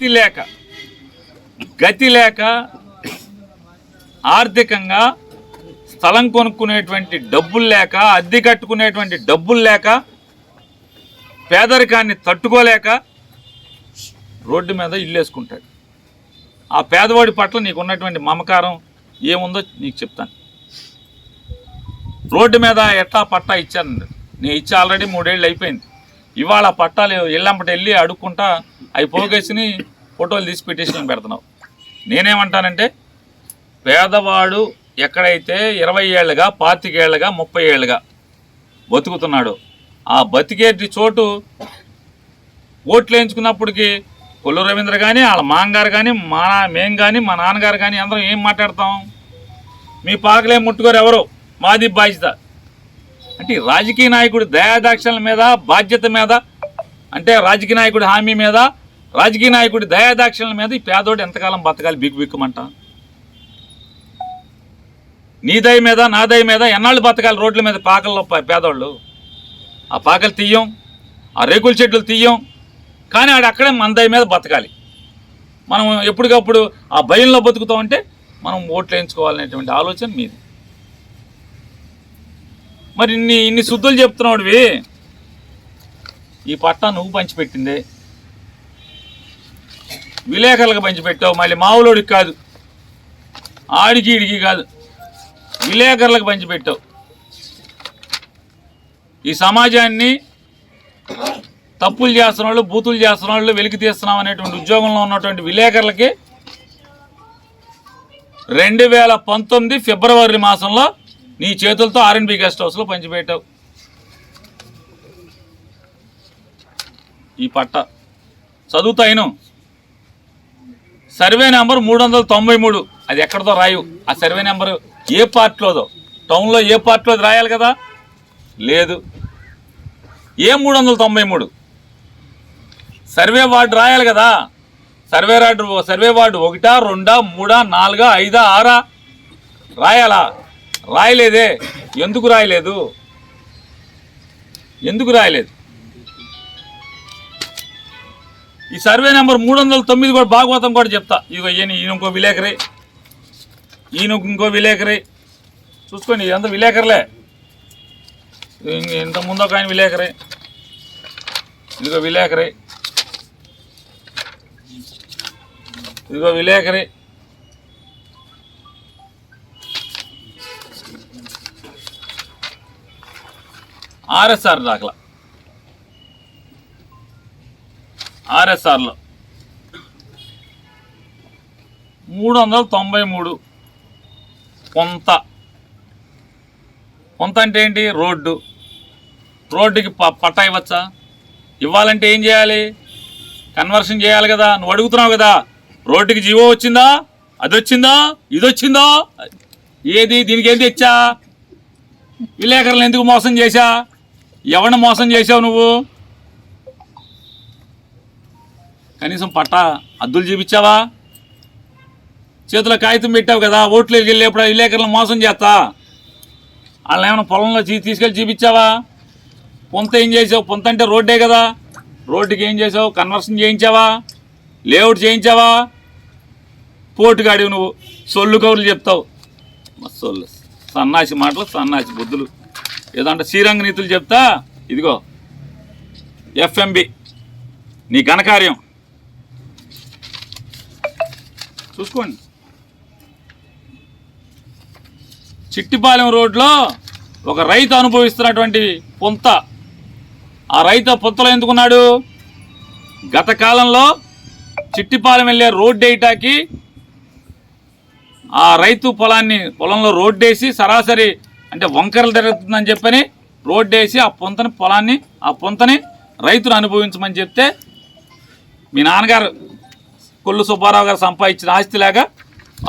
గతి లేక గతి లేక ఆర్థికంగా స్థలం కొనుక్కునేటువంటి డబ్బులు లేక అద్దె కట్టుకునేటువంటి డబ్బులు లేక పేదరికాన్ని తట్టుకోలేక రోడ్డు మీద ఇల్లు వేసుకుంటాడు ఆ పేదవాడి పట్ల నీకు ఉన్నటువంటి మమకారం ఏముందో నీకు చెప్తాను. రోడ్డు మీద ఎట్టా పట్టా ఇచ్చాను నేను ఇచ్చి ఆల్రెడీ మూడేళ్ళు అయిపోయింది. ఇవాళ పట్టాలు ఇళ్ళంపటి వెళ్ళి అడుక్కుంటా అవి పోగేసిని ఫోటోలు తీసి పిటిషన్ పెడుతున్నావు. నేనేమంటానంటే పేదవాడు ఎక్కడైతే ఇరవై ఏళ్ళుగా పాతికేళ్ళుగా ముప్పై ఏళ్ళుగా బతుకుతున్నాడు ఆ బతికేటి చోటు ఓట్లు వేయించుకున్నప్పటికీ కొల్లు రవీంద్ర కానీ వాళ్ళ మామగారు కానీ మా మేం కానీ మా నాన్నగారు కానీ అందరం ఏం మాట్లాడతాం? మీ పాకలే ముట్టుకోరు ఎవరు? మాది బాధ్యత. అంటే రాజకీయ నాయకుడి దయాదాక్షల మీద బాధ్యత మీద అంటే రాజకీయ నాయకుడి హామీ మీద రాజకీయ నాయకుడి దయాదాక్షల మీద ఈ పేదోడు ఎంతకాలం బతకాలి బిక్కు బిక్కుమంట? నీ దయ మీద నా దయ మీద ఎన్నాళ్ళు బతకాలి రోడ్ల మీద పాకల్లో పేదోళ్ళు? ఆ పాకలు తీయం ఆ రేకుల చెట్లు తీయం కానీ ఆడు అక్కడే మన దయ మీద బతకాలి. మనం ఎప్పటికప్పుడు ఆ భయంలో బతుకుతామంటే మనం ఓట్లు వేయించుకోవాలనేటువంటి ఆలోచన మీది. మరి ఇన్ని ఇన్ని శుద్ధులు చెప్తున్నాడువి ఈ పట్టా నువ్వు పంచిపెట్టింది. విలేకరులకు పంచిపెట్టావు. మళ్ళీ మావులోడికి కాదు. ఆడికి ఇడికి కాదు. విలేకరులకు పంచిపెట్టావు. ఈ సమాజాన్ని తప్పులు చేస్తున్న వాళ్ళు బూతులు చేస్తున్న వాళ్ళు వెలికి తీస్తున్నాం అనేటువంటి ఉద్యోగంలో ఉన్నటువంటి విలేకరులకి రెండు వేల పంతొమ్మిది ఫిబ్రవరి మాసంలో నీ చేతులతో ఆర్ఎన్బి గెస్ట్ హౌస్లో పంచిపెట్టావు. ఈ పట్ట. చదువుతాయిను సర్వే నెంబర్ మూడు వందల తొంభై మూడు. అది ఎక్కడితో రాయు. ఆ సర్వే నెంబర్ ఏ పార్ట్లోదో. టౌన్లో ఏ పార్ట్లోది రాయాలి కదా? లేదు. ఏ మూడు వందల తొంభై మూడు? సర్వే వార్డు రాయాలి కదా? సర్వే వార్డు సర్వే వార్డు ఒకటా రెండా మూడా నాలుగా ఐదా ఆరా? రాయాలా? రాయలేదే. ఎందుకు రాయలేదు? ఎందుకు రాయలేదు? ఈ సర్వే నెంబర్ మూడు వందల తొమ్మిది కూడా భాగవతం కూడా చెప్తా. ఇదిగో ఈయన ఈయన ఇంకో విలేకరి. ఈయన ఇంకో విలేకరి. చూసుకోండి ఇదంతా విలేకరులే. ఇంక ఇంత ముందు ఒక ఆయన విలేకరి. ఇదిగో విలేకరి. ఇదిగో విలేకరి. ఆర్ఎస్ఆర్ దాఖలా. ఆర్ఎస్ఆర్లో. మూడు వందల తొంభై మూడు కొంత. కొంత అంటే ఏంటి? రోడ్డు. రోడ్డుకి ప పట్టా ఇవ్వచ్చా? ఇవ్వాలంటే ఏం చేయాలి? కన్వర్షన్ చేయాలి కదా. నువ్వు అడుగుతున్నావు కదా. రోడ్డుకి జీవో వచ్చిందా? అది వచ్చిందా? ఇది వచ్చిందా? ఏది? దీనికి ఏం తెచ్చా? విలేకరులు ఎందుకు మోసం చేశా? ఎవరిని మోసం చేసావు నువ్వు? కనీసం పట్టా అద్దులు చూపించావా? చేతిలో కాగితం పెట్టావు కదా ఓట్లు వెళ్ళేప్పుడు విలేకరులను మోసం చేస్తా. వాళ్ళని ఏమైనా పొలంలో తీసుకెళ్ళి చూపించావా? పొంత ఏం చేసావు? పొంత అంటే రోడ్డే కదా. రోడ్డుకి ఏం చేసావు? కన్వర్షన్ చేయించావా? లేఅవుట్ చేయించావా? పోటుగాడివి నువ్వు. సొల్లు కౌరులు చెప్తావు. సొల్లు. సన్నాసి మాటలు సన్నాసి బుద్ధులు. ఏదంటే శ్రీరంగ నీతులు చెప్తా ఇదిగో ఎఫ్ఎంబి నీ ఘనకార్యం. చూసుకోండి. చిట్టిపాలెం రోడ్లో ఒక రైతు అనుభవిస్తున్నటువంటి పొంత. ఆ రైతు పొంతలో ఎందుకున్నాడు? గత కాలంలో చిట్టిపాలెం వెళ్ళే రోడ్డు వేయటానికి ఆ రైతు పొలాన్ని పొలంలో రోడ్డు వేసి సరాసరి అంటే వంకరలు జరుగుతుందని చెప్పని రోడ్డు వేసి ఆ పొంతని పొలాన్ని ఆ పొంతని రైతులు అనుభవించమని చెప్తే మీ నాన్నగారు కొల్లు సుబ్బారావు గారు సంపాదించిన ఆస్తిలాగా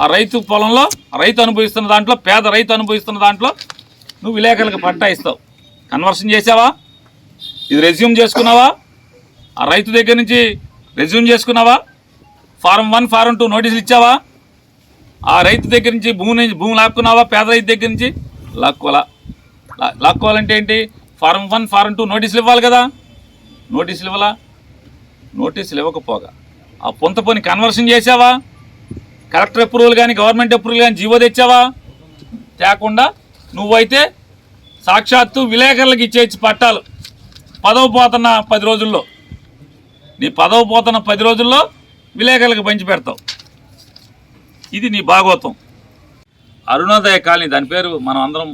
ఆ రైతు పొలంలో రైతు అనుభవిస్తున్న దాంట్లో పేద రైతు అనుభవిస్తున్న దాంట్లో నువ్వు విలేకరులకు పట్టా ఇస్తావు. కన్వర్షన్ చేసావా? ఇది రెజ్యూమ్ చేసుకున్నావా? ఆ రైతు దగ్గర నుంచి రెజ్యూమ్ చేసుకున్నావా? ఫారం వన్ ఫారం టూ నోటీసులు ఇచ్చావా? ఆ రైతు దగ్గర నుంచి భూమి నుంచి భూమి లాక్కున్నావా? పేద రైతు దగ్గర నుంచి లాక్కోవాలా? లాక్కోవాలంటే ఏంటి? ఫారం వన్ ఫారం టూ నోటీసులు ఇవ్వాలి కదా? నోటీసులు ఇవ్వాలా? నోటీసులు ఇవ్వకపోగా. ఆ పొంత పని కన్వర్షన్ చేసావా? కలెక్టర్ అప్రూవల్ కానీ గవర్నమెంట్ అప్రూవల్ కానీ జీవో తెచ్చావా? తేకుండా నువ్వైతే సాక్షాత్తు విలేకరులకు ఇచ్చేసి పట్టాలు. పదవ పోతున్న పది రోజుల్లో. నీ పదవి పోతున్న పది రోజుల్లో విలేకరులకు పంచి పెడతావు. ఇది నీ భాగవతం అరుణోదయ కాలనీ దాని పేరు మనం అందరం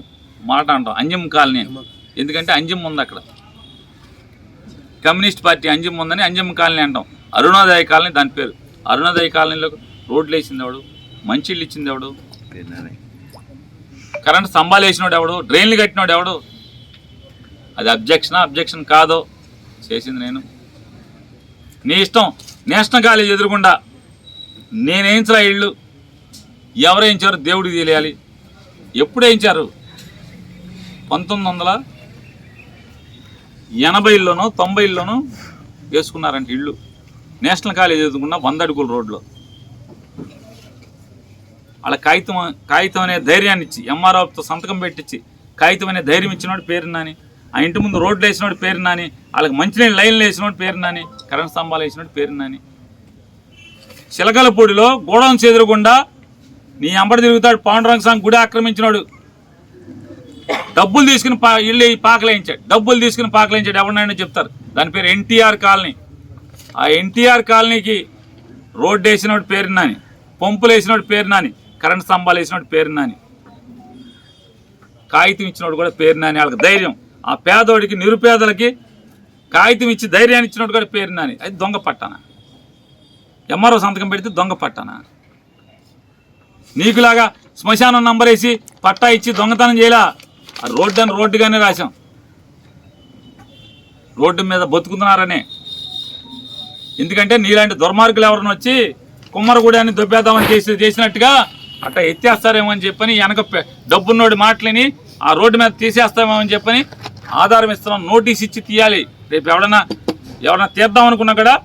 మాట అంటాం అంజం కాలనీ. ఎందుకంటే అంజం ఉంది అక్కడ. కమ్యూనిస్ట్ పార్టీ అంజం ఉందని అంజం కాలనీ అంటాం. అరుణోదయ కాలనీ దాని పేరు. అరుణోదయ కాలనీలో రోడ్లు వేసింది ఎవడు? మంచిళ్ళు ఇచ్చింది ఎవడు? కరెంట్ స్తంభాలు వేసినోడు ఎవడు? డ్రైన్లు కట్టినోడు ఎవడు? అది అబ్జెక్షనా అబ్జెక్షన్ కాదో? చేసింది నేను. నీ ఇష్టం. నేషనల్ కాలేజ్ ఎదురుకుండా నేనేంచరా ఇళ్ళు? ఎవరు వేయించారు దేవుడికి తెలియాలి. ఎప్పుడు వేయించారు పంతొమ్మిది వందల ఎనభైలోనో తొంభైలోనో వేసుకున్నారంట ఇళ్ళు. నేషనల్ కాలేజ్ ఎదుర్కొన్న వందడుగుల రోడ్లో. వాళ్ళ కాగితం కాగితం అనే ధైర్యాన్ని ఇచ్చి ఎంఆర్ఓతో సంతకం పెట్టించి కాగితం అనే ధైర్యం ఇచ్చినోడు పేరు నాని ఆ ఇంటి ముందు రోడ్లు వేసినోడు పేరు నాని వాళ్ళకి మంచినీళ్ళు లైన్లు వేసినోడు పేరు నాని కరెంట్ స్తంభాలు వేసినోడు పేరు నాని. చిలకలపూడిలో గోడౌన్ చెదురుగుండా నీ అంబడి తిరుగుతాడు పాండురంగ స్వామి గుడి ఆక్రమించినాడు. డబ్బులు తీసుకుని పా ఇల్లు పాకలేయించాడు డబ్బులు తీసుకుని పాకలేయించాడు ఎవరినైనా చెప్తారు. దాని పేరు ఎన్టీఆర్ కాలనీ. ఆ ఎన్టీఆర్ కాలనీకి రోడ్డు వేసినోడు పేరు నాని. పంపులు వేసినోడు పేరు నాని. కరెంట్ స్తంభాలు వేసినోడు పేరు నాని. కాగితం ఇచ్చినోడు కూడా పేరు నాని. వాళ్ళకి ధైర్యం. ఆ పేదోడికి నిరుపేదలకి కాగితం ఇచ్చి ధైర్యాన్ని ఇచ్చినోడు కూడా పేరు నాని. అది దొంగ పట్టానా? ఎంఆర్ఓ సంతకం పెడితే దొంగ పట్టానా? నీకులాగా శ్మశానం నంబర్ వేసి పట్టా ఇచ్చి దొంగతనం చేయలా. ఆ రోడ్డు అని రోడ్డుగానే రాశాం. రోడ్డు మీద బతుకుతున్నారనే. ఎందుకంటే నీలాంటి దుర్మార్గులు ఎవరైనా వచ్చి కుమ్మరగూడని దొబ్బేద్దామని చేసి చేసినట్టుగా అట్ట ఎత్తేస్తారేమో అని చెప్పని వెనక డబ్బున్నోడి మాటలని ఆ రోడ్డు మీద తీసేస్తామేమో అని చెప్పని ఆధారం ఇస్తున్నాం నోటీస్ ఇచ్చి తీయాలి. రేపు ఎవడన్నా ఎవడన్నా తీద్దాం అనుకున్నా కూడా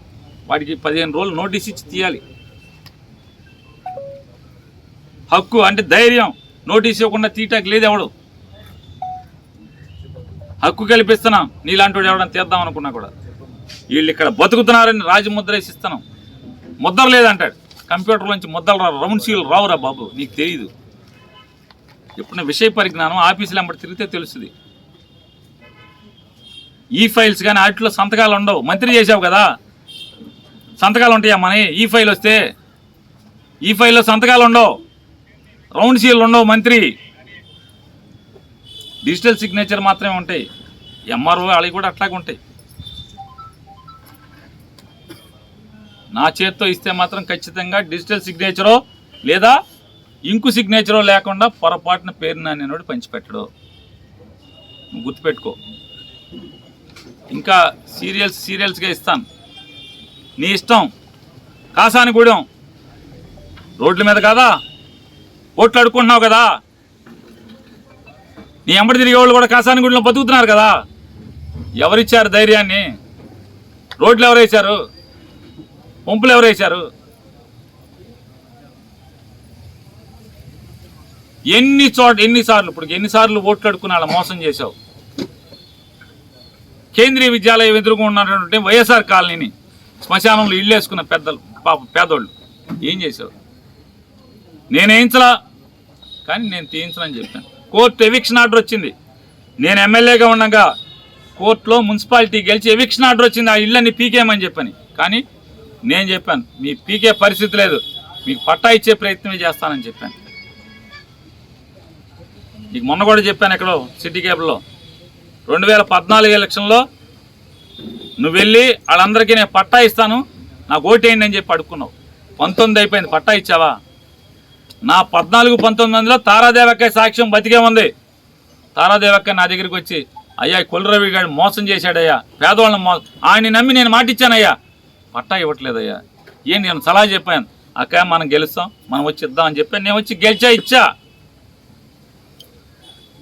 వాడికి పదిహేను రోజులు నోటీస్ ఇచ్చి తీయాలి. హక్కు అంటే ధైర్యం. నోటీస్ ఇవ్వకుండా తీయటానికి లేదు ఎవడు హక్కు కల్పిస్తున్నాం. నీలాంటి వాడు తీద్దాం అనుకున్నా కూడా. వీళ్ళు ఇక్కడ బతుకుతున్నారని రాజముద్ర వేసి ఇస్తున్నాం ముద్ర లేదంటాడు. కంప్యూటర్ నుంచి ముద్రలు రావు. రౌండ్ సీల్ రావురా బాబు. నీకు తెలియదు ఎప్పుడైనా విషయ పరిజ్ఞానం ఆఫీసులు వెంబడి తిరిగితే తెలుస్తుంది. ఈ ఫైల్స్ కానీ వాటిలో సంతకాలు ఉండవు. మంత్రి చేసావు కదా. సంతకాలు ఉంటాయా మనీ? ఈ ఫైల్ వస్తే ఈ ఫైల్లో సంతకాలు ఉండవు. రౌండ్ సీల్ ఉండవు మంత్రి. డిజిటల్ సిగ్నేచర్ మాత్రమే ఉంటాయి. ఎంఆర్ఓ వాళ్ళకి కూడా అట్లాగే ఉంటాయి. నా చేత్తో ఇస్తే మాత్రం ఖచ్చితంగా డిజిటల్ సిగ్నేచరో లేదా ఇంకు సిగ్నేచరో లేకుండా పొరపాటున పేరు నానేనోడు పంచిపెట్టడు. నువ్వు గుర్తుపెట్టుకో. ఇంకా సీరియల్స్ సీరియల్స్గా ఇస్తాను. నీ ఇష్టం. కాసానిగూడెం. రోడ్ల మీద కాదా? ఓట్లు అడుక్కుంటున్నావు కదా. నీ ఎంబడి తిరిగే వాళ్ళు కూడా కాసానిగూడెంలో బతుకుతున్నారు కదా. ఎవరిచ్చారు ధైర్యాన్ని? రోడ్లు ఎవరేశారు పంపులు ఎవరేశారు ఎన్ని చోట ఎన్నిసార్లు ఇప్పుడు ఎన్నిసార్లు ఓట్లు అడుక్కుని మోసం చేశావు? కేంద్రీయ విద్యాలయం ఎదుర్కొన్నటువంటి వైఎస్ఆర్ కాలనీని శ్మశానంలో ఇల్లు వేసుకున్న పెద్దలు పాప పేదోళ్ళు. ఏం చేశావు? నేను కానీ నేను తీయించనని చెప్పాను. కోర్టు ఎవిక్షన్ ఆర్డర్ వచ్చింది. నేను ఎమ్మెల్యేగా ఉండగా కోర్టులో మున్సిపాలిటీ గెలిచి ఎవిక్షన్ ఆర్డర్ వచ్చింది. ఆ ఇళ్ళని పీకేయమని చెప్పని. కానీ నేను చెప్పాను మీ పీకే పరిస్థితి లేదు. మీకు పట్టా ఇచ్చే ప్రయత్నమే చేస్తానని చెప్పాను. నీకు మొన్న కూడా చెప్పాను ఎక్కడో సిటీ క్యాబ్లో రెండు వేల పద్నాలుగు ఎలక్షన్లో నువ్వు వెళ్ళి వాళ్ళందరికీ నేను పట్టా ఇస్తాను. నాకు ఓటేయండి అని చెప్పి అడుక్కున్నావు. పంతొమ్మిది అయిపోయింది. పట్టా ఇచ్చావా? నా పద్నాలుగు పంతొమ్మిది వందల తారాదేవక్క సాక్ష్యం బతికే ఉంది. తారాదేవక్క నా దగ్గరికి వచ్చి అయ్యా ఈ గారు మోసం చేశాడయ్యా. పేదవాళ్ళని మో ఆయన్ని నమ్మి నేను మాటిచ్చానయ్యా. పట్టా ఇవ్వట్లేదయ్యా. ఏం నేను సలహా చెప్పాను. అక్క మనం గెలుస్తాం మనం వచ్చి ఇద్దాం అని చెప్పాను. నేను వచ్చి గెలిచా ఇచ్చా.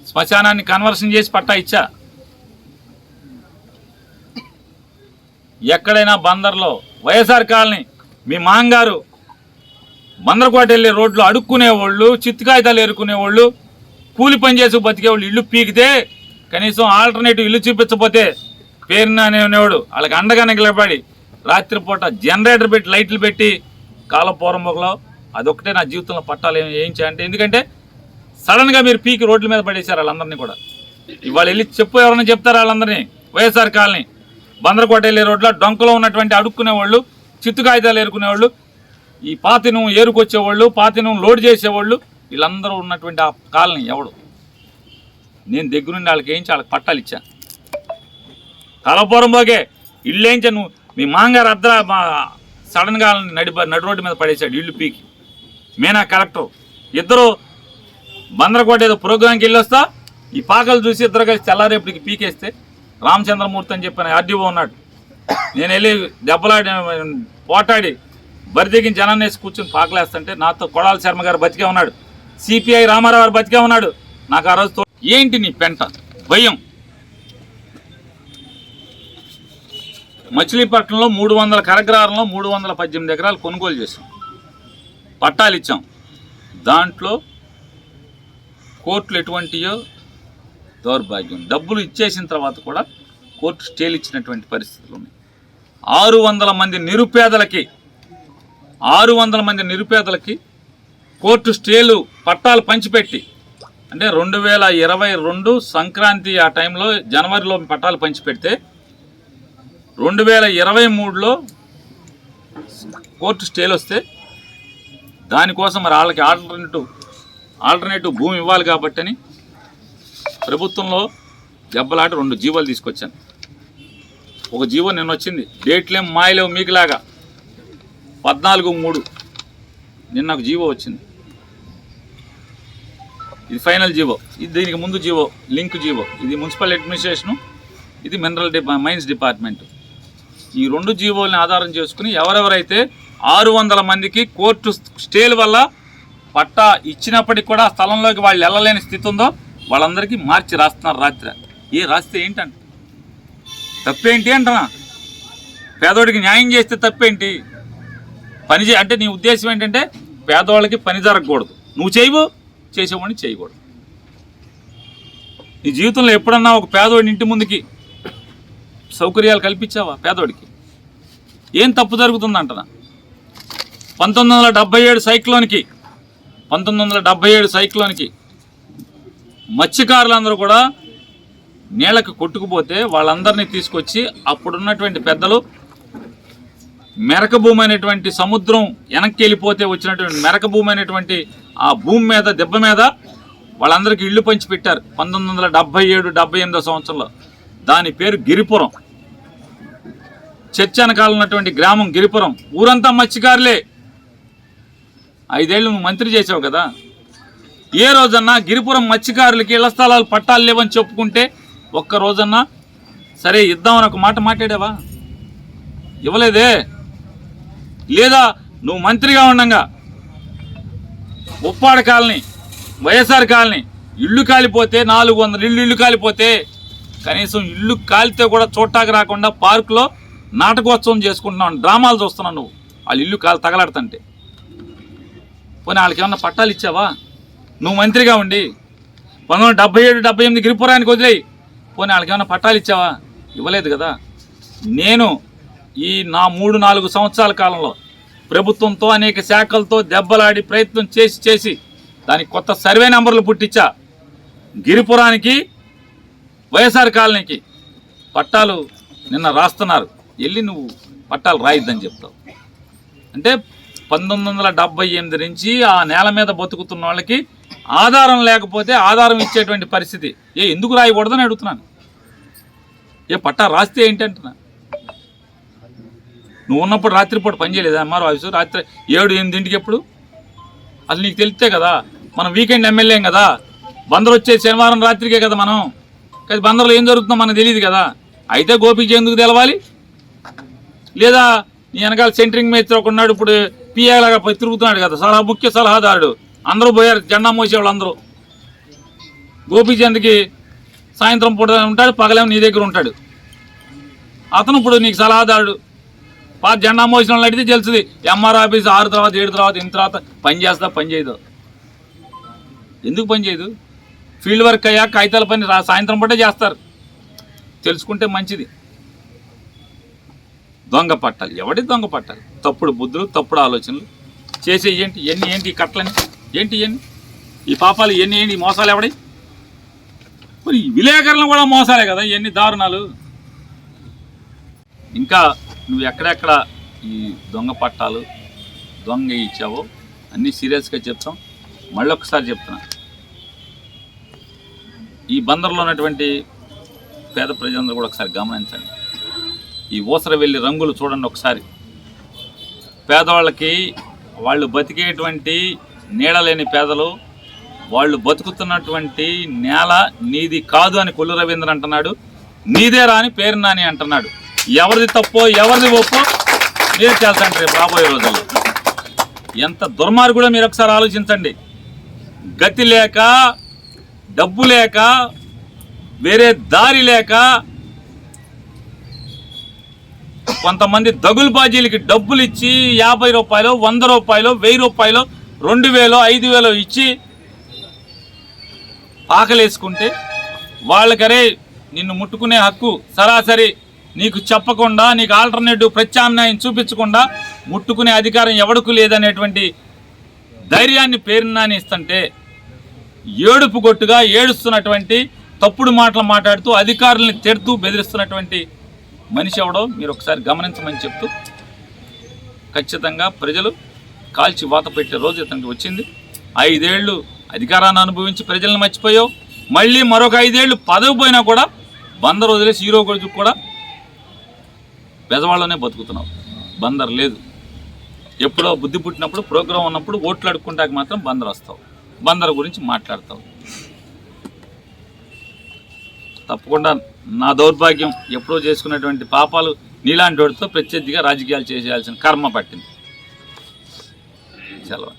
శ్మశానాన్ని కన్వర్షన్ చేసి పట్టా ఇచ్చా. ఎక్కడైనా బందర్లో వైఎస్ఆర్ కాలనీ మీ మాంగారు బందరకోట వెళ్ళే రోడ్లు అడుక్కునేవాళ్ళు చిత్తుకాయితాలు ఏరుకునేవాళ్ళు కూలి పని చేసి బతికేవాళ్ళు ఇల్లు పీకితే కనీసం ఆల్టర్నేటివ్ ఇల్లు చూపించకపోతే పేరున అనేవాడు. వాళ్ళకి అండగానే నిలబడి రాత్రిపూట జనరేటర్ పెట్టి లైట్లు పెట్టి కాలపూరం మొగలో అదొక్కటే నా జీవితంలో పట్టాలు ఏం చేయాలంటే ఎందుకంటే సడన్గా మీరు పీకి రోడ్ల మీద పడేశారు వాళ్ళందరినీ కూడా. ఇవాళ వెళ్ళి చెప్పు ఎవరైనా చెప్తారు వాళ్ళందరినీ? వైఎస్ఆర్ కాలనీ. బందరకోట వెళ్ళే రోడ్లో డొంకలో ఉన్నటువంటి అడుక్కునే వాళ్ళు చిత్తు కాగితాలు ఏరుకునేవాళ్ళు ఈ పాతినం ఏరుకొచ్చేవాళ్ళు పాతినం లోడ్ చేసేవాళ్ళు వీళ్ళందరూ ఉన్నటువంటి ఆ కాలనీ ఎవడు? నేను దగ్గరుండి వాళ్ళకి ఏంచి వాళ్ళకి పట్టాలు ఇచ్చా కలపురం పోగే ఇల్లు ఏంచా నువ్వు మీ మాంగారు అద్ర మా సడన్గా నడి నడి రోడ్డు మీద పడేశాడు ఇల్లు పీకి. మేనా కలెక్టర్? ఇద్దరు బందరకోట ఏదో ప్రోగ్రాంకి వెళ్ళొస్తా ఈ పాకలు చూసి ఇద్దరు కలిసి తెల్లారేపటికి పీకేస్తే రామచంద్రమూర్తి అని చెప్పిన ఆర్డీఓ ఉన్నాడు. నేను వెళ్ళి దెబ్బలాడి పోటాడి బరి దిగిన జనాన్ని వేసి కూర్చొని పాకలేస్తుంటే నాతో కొడాల శర్మ గారు బతికే ఉన్నాడు. సిపిఐ రామారావు గారు బతికే ఉన్నాడు. నాకు ఆ రోజు ఏంటి నీ పెంట? భయం. మచిలీపట్నంలో మూడు వందల కరగ్రహారంలో మూడు వందల పద్దెనిమిది ఎకరాలు కొనుగోలు చేసాం పట్టాలు ఇచ్చాం. దాంట్లో కోర్టులు ఎటువంటియో దౌర్భాగ్యం. డబ్బులు ఇచ్చేసిన తర్వాత కూడా కోర్టు స్టేలు ఇచ్చినటువంటి పరిస్థితులు ఉన్నాయి. ఆరు వందల మంది నిరుపేదలకి ఆరు వందల మంది నిరుపేదలకి కోర్టు స్టేలు పట్టాలు పంచిపెట్టి అంటే రెండు వేల ఇరవై రెండు సంక్రాంతి ఆ టైంలో జనవరిలో పట్టాలు పంచిపెడితే రెండు వేల ఇరవై మూడులో కోర్టు స్టేలు వస్తే దానికోసం మరి వాళ్ళకి ఆల్టర్నేటివ్ ఆల్టర్నేటివ్ భూమి ఇవ్వాలి కాబట్టని ప్రభుత్వంలో దెబ్బలాట రెండు జీవోలు తీసుకొచ్చాను. ఒక జీవో నిన్న వచ్చింది డేట్లేం మాయలేవు మీకులాగా. పద్నాలుగు మూడు. నిన్న ఒక జీవో వచ్చింది. ఇది ఫైనల్ జీవో. ఇది దీనికి ముందు జీవో లింక్ జీవో. ఇది మున్సిపల్ అడ్మినిస్ట్రేషను ఇది మినరల్ డిపా మైన్స్ డిపార్ట్మెంట్. ఈ రెండు జీవోల్ని ఆధారం చేసుకుని ఎవరెవరైతే ఆరు వందల మందికి కోర్టు స్టేల వల్ల పట్టా ఇచ్చినప్పటికి కూడా స్థలంలోకి వాళ్ళు వెళ్ళలేని స్థితి ఉందో వాళ్ళందరికీ మార్చి రాస్తున్నారు రాత్రి. ఏ రాస్తే ఏంటంట? తప్పేంటి అంటనా పేదోడికి న్యాయం చేస్తే తప్పేంటి? పని చే అంటే నీ ఉద్దేశం ఏంటంటే పేదవాళ్ళకి పని జరగకూడదు. నువ్వు చేయవు చేసేవాడిని చేయకూడదు. నీ జీవితంలో ఎప్పుడన్నా ఒక పేదవాడిని ఇంటి ముందుకి సౌకర్యాలు కల్పించావా పేదవాడికి? ఏం తప్పు జరుగుతుందంటనా? పంతొమ్మిది వందల డెబ్బై ఏడు సైక్లోన్కి పంతొమ్మిది వందల డెబ్బై ఏడు సైక్లోన్కి మత్స్యకారులందరూ కూడా నీళ్ళకి కొట్టుకుపోతే వాళ్ళందరినీ తీసుకొచ్చి అప్పుడున్నటువంటి పెద్దలు మెరక భూమి అనేటువంటి సముద్రం వెనక్కి వెళ్ళిపోతే వచ్చినటువంటి మెరక భూమి అనేటువంటి ఆ భూమి మీద దెబ్బ మీద వాళ్ళందరికీ ఇళ్ళు పంచి పెట్టారు పంతొమ్మిది వందల డెబ్బై ఏడు డెబ్బై ఎనిమిదో సంవత్సరంలో. దాని పేరు గిరిపురం. చర్చ వెనకాల ఉన్నటువంటి గ్రామం గిరిపురం. ఊరంతా మత్స్యకారులే. ఐదేళ్ళు నువ్వు మంత్రి చేసావు కదా. ఏ రోజన్నా గిరిపురం మత్స్యకారులకి ఇళ్ళ స్థలాలు పట్టాలు లేవని చెప్పుకుంటే ఒక్క రోజన్నా సరే ఇద్దామని ఒక మాట మాట్లాడావా? ఇవ్వలేదే. లేదా నువ్వు మంత్రిగా ఉండగా. ఉప్పాడ కాలనీ వైఎస్ఆర్ కాలనీ ఇల్లు కాలిపోతే నాలుగు వందల ఇల్లు ఇల్లు కాలిపోతే కనీసం ఇల్లు కాలితే కూడా చూట్టాకి రాకుండా పార్కులో నాటకోత్సవం చేసుకుంటున్నావు డ్రామాలు చూస్తున్నావు నువ్వు. వాళ్ళు ఇల్లు కాలు తగలాడుతుంటే. పోనీ వాళ్ళకి ఏమన్నా పట్టాలు ఇచ్చావా? నువ్వు మంత్రిగా ఉండి పంతొమ్మిది వందల డెబ్బై ఏడు డెబ్బై ఎనిమిది గిరిపురానికి వదిలేయి. పోనీ వాళ్ళకి ఏమన్నా పట్టాలు ఇచ్చావా? ఇవ్వలేదు కదా. నేను ఈ నా మూడు నాలుగు సంవత్సరాల కాలంలో ప్రభుత్వంతో అనేక శాఖలతో దెబ్బలాడి ప్రయత్నం చేసి చేసి దానికి కొత్త సర్వే నెంబర్లు పుట్టించా. గిరిపురానికి వైఎస్ఆర్ కాలనీకి పట్టాలు నిన్న రాస్తున్నారు. వెళ్ళి నువ్వు పట్టాలు రాయిద్దని చెప్తావు. అంటే పంతొమ్మిది వందల ఎనిమిది నుంచి ఆ నేల మీద బతుకుతున్న వాళ్ళకి ఆధారం లేకపోతే ఆధారం ఇచ్చేటువంటి పరిస్థితి. ఏ ఎందుకు రాయకూడదని అడుగుతున్నాను. ఏ పట్టా రాస్తే ఏంటి అంటున్నా నువ్వు ఉన్నప్పుడు రాత్రిపూట పని చేయలేదా? ఎంఆర్ ఆఫీసు రాత్రి ఏడు ఎనిమిదింటికి ఎప్పుడు? అసలు నీకు తెలిస్తే కదా మనం వీకెండ్ ఎమ్మెల్యేం కదా? బందరు వచ్చే శనివారం రాత్రికే కదా మనం. కానీ బందరులో ఏం జరుగుతుందో మనకు తెలియదు కదా. అయితే గోపికి ఎందుకు తెలవాలి? లేదా నీ వెనకాల సెంటరింగ్ మేస్త్రి ఒక ఉన్నాడు ఇప్పుడు పిఏలాగా తిరుగుతున్నాడు కదా సలహా ముఖ్య సలహాదారుడు. అందరూ పోయారు జెండా మోసేవాళ్ళు అందరూ. గోపీచంద్కి సాయంత్రం పూట ఉంటాడు పగలేమో నీ దగ్గర ఉంటాడు. అతను ఇప్పుడు నీకు సలహాదారుడు. పాత జెండా మోసిన వాళ్ళు అడిగితే తెలుస్తుంది ఎంఆర్ ఆఫీస్ ఆరు తర్వాత ఏడు తర్వాత ఇంత తర్వాత పని చేస్తా పని చేయదు. ఎందుకు పని చేయదు? ఫీల్డ్ వర్క్ అయ్యాక కాగితాల పని రా సాయంత్రం పూటే చేస్తారు. తెలుసుకుంటే మంచిది. దొంగ పట్టాలి. ఎవడి దొంగ పట్టాలి? తప్పుడు బుద్ధులు తప్పుడు ఆలోచనలు. చేసే ఏంటి ఎన్ని ఏంటి కట్టలని? ఏంటి ఎన్ని ఈ పాపాలు ఎన్ని ఏంటి ఈ మోసాలు ఎవడి? మరి విలేకరులు కూడా మోసాలే కదా ఎన్ని దారుణాలు. ఇంకా నువ్వు ఎక్కడెక్కడ ఈ దొంగ పట్టాలు దొంగ ఇచ్చావో అన్నీ సీరియస్గా చెప్తాం. మళ్ళీ ఒకసారి చెప్తున్నా. ఈ బందర్లో ఉన్నటువంటి పేద ప్రజలందరూ కూడా ఒకసారి గమనించండి. ఈ ఊసర వెళ్ళి రంగులు చూడండి ఒకసారి. పేదవాళ్ళకి వాళ్ళు బతికేటువంటి నీడలేని పేదలు వాళ్ళు బతుకుతున్నటువంటి నేల నీది కాదు అని కొల్లు రవీంద్ర అంటున్నాడు. నీదే రాని పేరు నాని అంటున్నాడు. ఎవరిది తప్పో ఎవరిది ఒప్పో మీరు చేస్తాంటారు రేపు రాబోయే రోజుల్లో. ఎంత దుర్మార్గుడో మీరు ఒకసారి ఆలోచించండి. గతి లేక డబ్బు లేక వేరే దారి లేక కొంతమంది దగులు బాజీలకి డబ్బులు ఇచ్చి యాభై రూపాయలు వంద రూపాయలు వెయ్యి రూపాయలు రెండు వేలు ఐదు వేలు ఇచ్చి ఆకలేసుకుంటే వాళ్ళకరే నిన్ను ముట్టుకునే హక్కు సరాసరి నీకు చెప్పకుండా నీకు ఆల్టర్నేటివ్ ప్రత్యామ్నాయం చూపించకుండా ముట్టుకునే అధికారం ఎవడకు లేదనేటువంటి ధైర్యాన్ని పేరునాని ఇస్తుంటే ఏడుపు కొట్టుగా ఏడుస్తున్నటువంటి తప్పుడు మాటలు మాట్లాడుతూ అధికారుల్ని తిడుతూ బెదిరిస్తున్నటువంటి మనిషి ఎవడో మీరు ఒకసారి గమనించమని చెప్తూ ఖచ్చితంగా ప్రజలు కాల్చి వాత పెట్టే రోజు ఇతనికి వచ్చింది. ఐదేళ్ళు అధికారాన్ని అనుభవించి ప్రజలను మర్చిపోయావు. మళ్ళీ మరొక ఐదేళ్ళు పదవి పోయినా కూడా వంద రోజులే హీరో కొడుకు కూడా పెదవాళ్ళనే బతుకుతున్నావు. బందర్ లేదు. ఎప్పుడో బుద్ధి పుట్టినప్పుడు ప్రోగ్రాం ఉన్నప్పుడు ఓట్లు అడుక్కుంటాక మాత్రం బందర్ వస్తావు. బందర్ గురించి మాట్లాడతావు. తప్పకుండా నా దౌర్భాగ్యం ఎప్పుడో చేసుకున్నటువంటి పాపాలు నీలాంటి వాడితో ప్రత్యర్థిగా రాజకీయాలు చేసేయాల్సిన కర్మ పట్టింది. సెలవు.